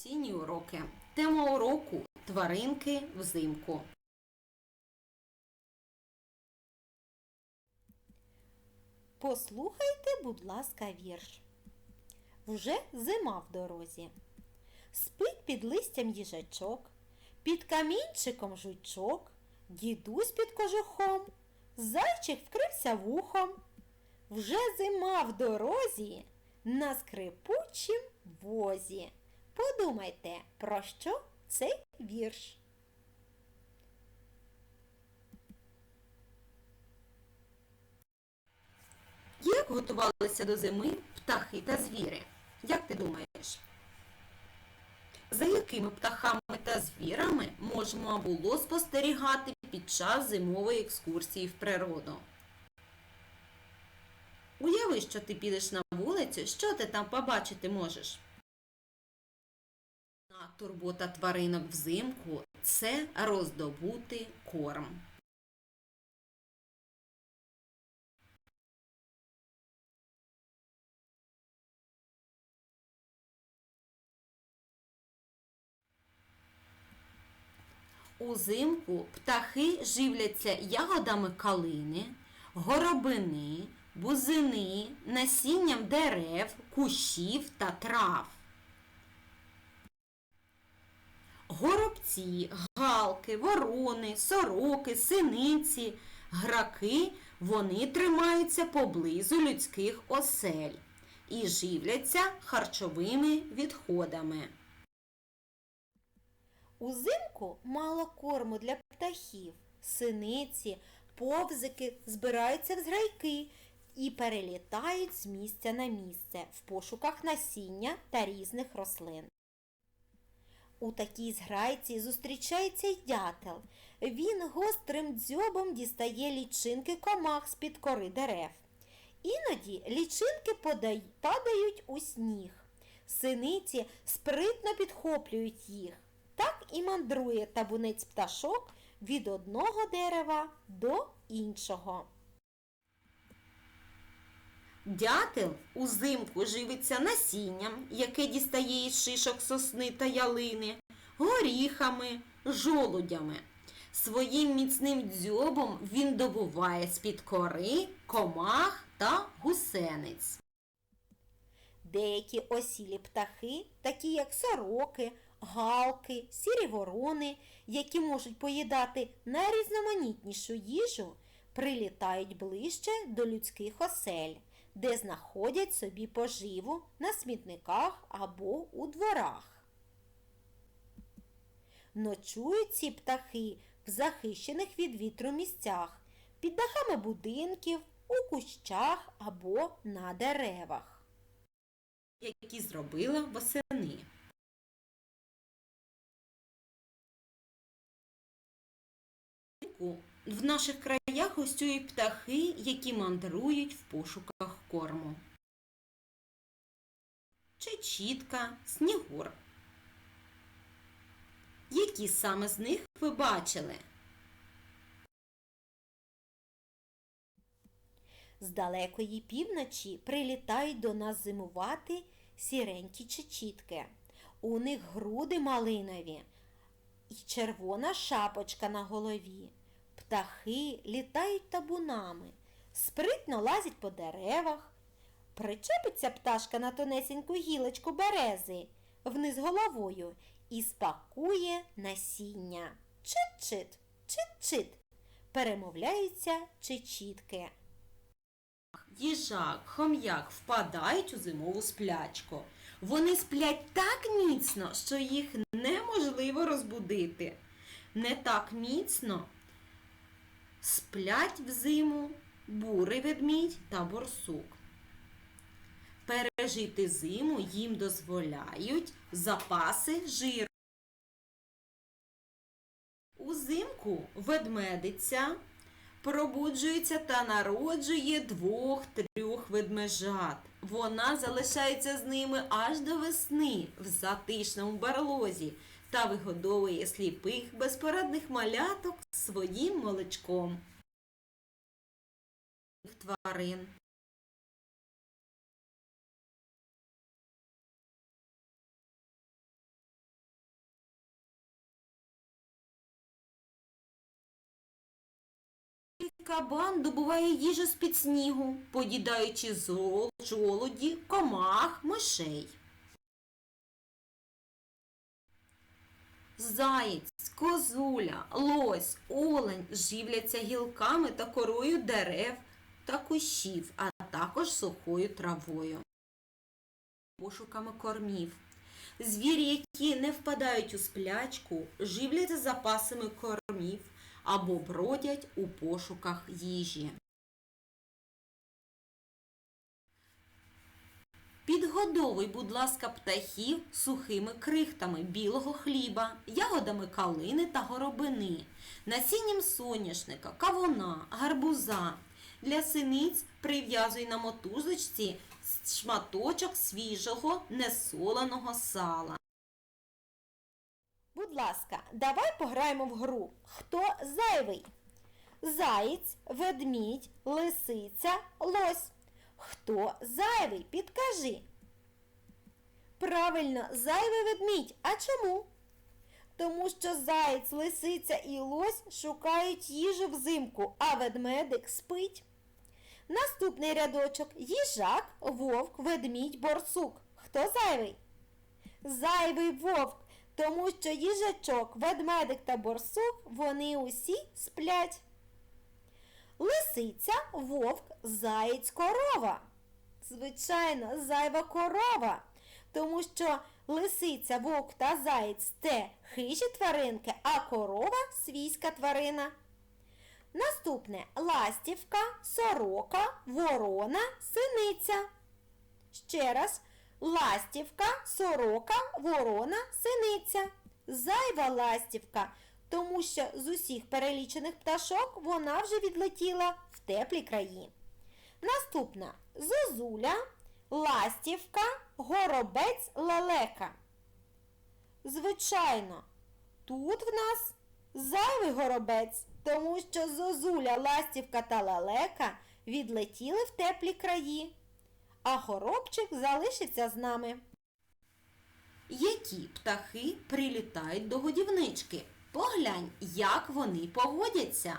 Осінні уроки. Тема уроку тваринки взимку. Послухайте, будь ласка, вірш. Вже зима в дорозі. Спить під листям їжачок, під камінчиком жучок, дідусь під кожухом, зайчик вкрився вухом. Вже зима в дорозі на скрипучім возі. Подумайте, про що цей вірш? Як готувалися до зими птахи та звіри? Як ти думаєш? За якими птахами та звірами можна було спостерігати під час зимової екскурсії в природу? Уяви, що ти підеш на вулицю, що ти там побачити можеш? Турбота тваринок взимку це роздобути корм. Узимку птахи живляться ягодами калини, горобини, бузини, насінням дерев, кущів та трав. Горобці, галки, ворони, сороки, синиці, граки вони тримаються поблизу людських осель і живляться харчовими відходами. Узимку мало корму для птахів. Синиці, повзики збираються в зграйки і перелітають з місця на місце в пошуках насіння та різних рослин. У такій зграйці зустрічається й дятел. Він гострим дзьобом дістає лічинки комах з-під кори дерев. Іноді лічинки подай- падають у сніг. Синиці спритно підхоплюють їх. Так і мандрує табунець пташок від одного дерева до іншого. Дятел узимку живиться насінням, яке дістає із шишок сосни та ялини, горіхами, жолудями. Своїм міцним дзьобом він добуває з-під кори, комах та гусениць. Деякі осілі птахи, такі як сороки, галки, сірі ворони, які можуть поїдати найрізноманітнішу їжу, прилітають ближче до людських осель, де знаходять собі поживу на смітниках або у дворах. Ночують ці птахи в захищених від вітру місцях, під дахами будинків, у кущах або на деревах. які зробила восени. В наших краях гостюють птахи, які мандрують в пошуках корму. Чечітка, снігур. Які саме з них ви бачили? З далекої півночі прилітають до нас зимувати сіренькі чечітки. У них груди малинові і червона шапочка на голові. Птахи літають табунами, спритно лазять по деревах. Причепиться пташка на тонесеньку гілочку берези вниз головою і спакує насіння. Чит-чит, чит-чит. Перемовляються чечітки. Їжак, хом'як впадають у зимову сплячку. Вони сплять так міцно, що їх неможливо розбудити. Не так міцно сплять взиму бурий ведмідь та борсук. Пережити зиму їм дозволяють запаси жиру. Узимку ведмедиця пробуджується та народжує двох-трьох ведмежат. Вона залишається з ними аж до весни в затишному барлозі та вигодовує сліпих безпорадних маляток своїм молочком тварин Кабан добуває їжу з під снігу, подідаючи зол, жолуді, комах, мишей. Заєць, козуля, лось, олень живляться гілками та корою дерев, та кущів, а також сухою травою. Пошуками кормів. Звірі, які не впадають у сплячку, живляться запасами кормів або бродять у пошуках їжі. Підгодовуй, будь ласка, птахів сухими крихтами білого хліба, ягодами калини та горобини, насінням соняшника, кавуна, гарбуза. Для синиць прив'язуй на мотузочці шматочок свіжого несоленого сала. Будь ласка, давай пограємо в гру. Хто зайвий? Заєць, ведмідь, лисиця, лось. Хто зайвий? Підкажи. Правильно, зайвий ведмідь. А чому? Тому що заєць, лисиця і лось шукають їжу взимку, а ведмедик спить. Наступний рядочок їжак, вовк, ведмідь, борсук. Хто зайвий? Зайвий вовк, тому що їжачок, ведмедик та борсук вони усі сплять. Лисиця, вовк, заєць, корова. Звичайно, зайва корова, тому що лисиця, вовк та заєць це хижі тваринки, а корова свійська тварина. Наступне ластівка, сорока, ворона, синиця. Ще раз ластівка, сорока, ворона, синиця. Зайва ластівка, тому що з усіх перелічених пташок вона вже відлетіла в теплі краї. Наступна зозуля, ластівка, горобець, лелека. Звичайно, тут в нас зайвий горобець, тому що зозуля, ластівка та лелека відлетіли в теплі краї, а горобчик залишиться з нами. Які птахи прилітають до годівнички? Поглянь, як вони поводяться.